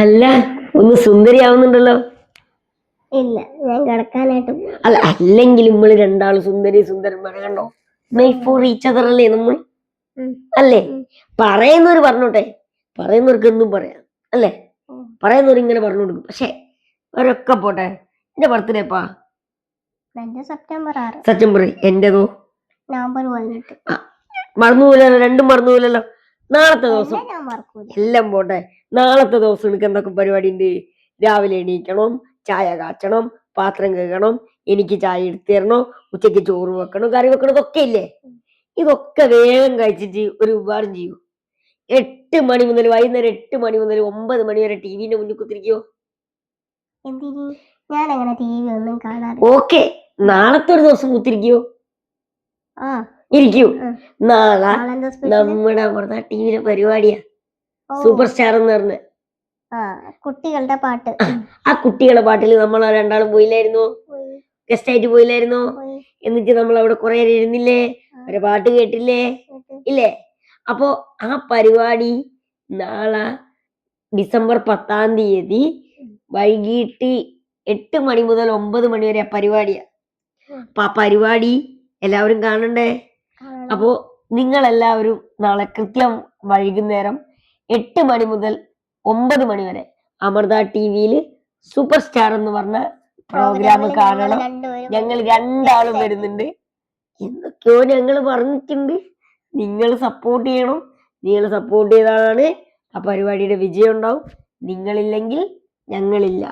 അല്ല ഒന്ന് സുന്ദരിയാവുന്നുണ്ടല്ലോ. ഇല്ല ഞാൻ കിടക്കാനായിട്ട്. അല്ല അല്ലെങ്കിൽ നമ്മൾ രണ്ടാളും സുന്ദരി സുന്ദരന്മാരെ കണ്ടോ? ഫോർ ഈച്ച് അതർ അല്ലേ നമ്മൾ അല്ലേ? പറയുന്നവർ പറഞ്ഞോട്ടെ. പറയുന്നവർക്ക് എന്തും പറയാം. അല്ലേ. പറയുന്നവർ ഇങ്ങനെ പറഞ്ഞു കൊടുക്കും. പക്ഷെ അവരൊക്കെ പോട്ടെ. എന്റെ ബർത്ത്ഡേ എപ്പാ? എന്റെ സെപ്റ്റംബർ ആറ്. സെപ്റ്റംബർ എന്റേതോ? നവംബർ പതിനെട്ട്. മറന്നുപോലല്ലോ രണ്ടും മറന്നുപോലല്ലോ നാളത്തെ ദിവസം. എല്ലാം പോട്ടെ. നാളത്തെ ദിവസം എനിക്ക് എന്തൊക്കെ പരിപാടി ഉണ്ട് രാവിലെ എണീക്കണം ചായ കാച്ചണം പാത്രം കഴുകണം എനിക്ക് ചായ എടുത്തു തരണം ഉച്ചയ്ക്ക് ചോറ് വെക്കണം കറി വെക്കണം ഇതൊക്കെ ഇല്ലേ? ഇതൊക്കെ വേഗം കഴിച്ചിട്ട് ഒരു ഉപകാരം ചെയ്യൂ. എട്ട് മണി മുതൽ വൈകുന്നേരം എട്ട് മണി മുതൽ ഒമ്പത് മണി വരെ ടി വിന്റെ മുന്നിൽ കുത്തിരിക്കോ. ഞാൻ അങ്ങനെ ടി വി ഒന്നും കാണാറില്ല. ഓക്കെ. നാളത്തെ ഒരു ദിവസം കുത്തിരിക്കോ. ആ. ഇരിക്കൂ. നാളെ നമ്മുടെ അവിടുത്തെ ടിവിയിലെ പരിപാടിയാ. സൂപ്പർ സ്റ്റാർ എന്ന് പറഞ്ഞ. ആ കുട്ടികളുടെ പാട്ട്. ആ കുട്ടികളുടെ പാട്ടിൽ നമ്മൾ രണ്ടാളും പോയില്ലായിരുന്നു? പോയി, ഗസ്റ്റ് ആയിട്ട് പോയില്ലായിരുന്നു? പോയി, എന്നിട്ട് നമ്മൾ അവിടെ കുറെ നേരം ഇരുന്നില്ലേ? ഒരു പാട്ട് കേട്ടില്ലേ? കേട്ട്. ഇല്ലേ? അപ്പോ ആ പരിപാടി നാളെ ഡിസംബർ പത്താം തീയതി വൈകിട്ട് എട്ട് മണി മുതൽ ഒമ്പത് മണി വരെ ആ പരിപാടിയാ. അപ്പൊ ആ പരിപാടി എല്ലാവരും കാണണ്ടേ? കാണണം. അപ്പോ നിങ്ങളെല്ലാവരും നാളെ കൃത്യം വൈകുന്നേരം എട്ട് മണി മുതൽ ഒമ്പത് മണി വരെ അമൃത ടി വിയിൽ സൂപ്പർ സ്റ്റാർ എന്ന് പറഞ്ഞ പ്രോഗ്രാം കാണണം. ഞങ്ങൾ രണ്ടാളും വരുന്നുണ്ട്. എന്തൊക്കെയോ ഞങ്ങൾ പറഞ്ഞിട്ടുണ്ട്. നിങ്ങൾ സപ്പോർട്ട് ചെയ്യണം. നിങ്ങൾ സപ്പോർട്ട് ചെയ്താലാണ് ആ പരിപാടിയുടെ വിജയം ഉണ്ടാവും. നിങ്ങളില്ലെങ്കിൽ ഞങ്ങളില്ല.